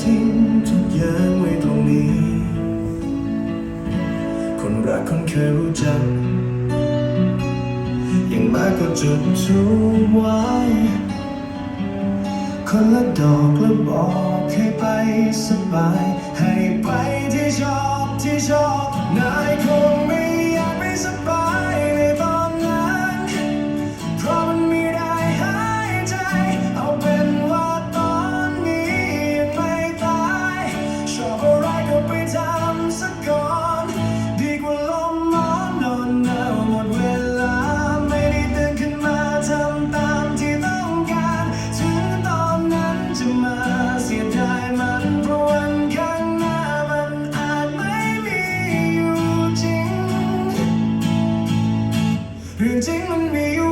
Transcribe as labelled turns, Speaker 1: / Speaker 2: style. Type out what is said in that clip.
Speaker 1: ทิ้งทุกอย่างไว้ตรงนี้ คนรักคนเคยรู้จักอย่างมากก็จุดทูไว้ คนละดอกและบอกให้ไปสบายให้ สียดามันเพราะวันข้าน้ามันอาจไม่มีอยู่จริงหรือจริงมันมีอยู่